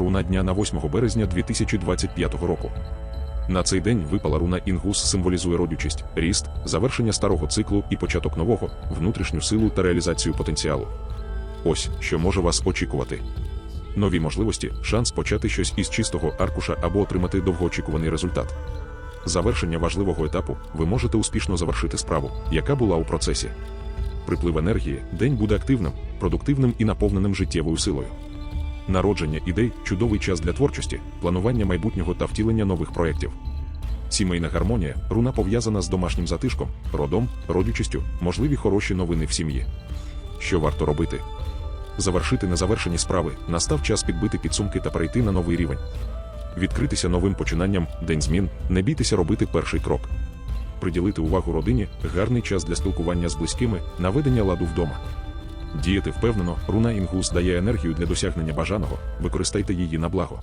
руна дня на 8 березня 2025 року. На цей день випала руна Інгус символізує родючість, ріст, завершення старого циклу і початок нового, внутрішню силу та реалізацію потенціалу. Ось що може вас очікувати. Нові можливості, шанс почати щось із чистого аркуша або отримати довгоочікуваний результат. Завершення важливого етапу ви можете успішно завершити справу, яка була у процесі. Приплив енергії, день буде активним, продуктивним і наповненим життєвою силою. Народження ідей чудовий час для творчості, планування майбутнього та втілення нових проєктів. Сімейна гармонія руна пов'язана з домашнім затишком, родом, родючістю, можливі хороші новини в сім'ї. Що варто робити? Завершити незавершені справи, настав час підбити підсумки та перейти на новий рівень. Відкритися новим починанням, день змін, не бійтеся робити перший крок. Приділити увагу родині гарний час для спілкування з близькими, наведення ладу вдома. Діяти впевнено, руна Інгус дає енергію для досягнення бажаного, використайте її на благо.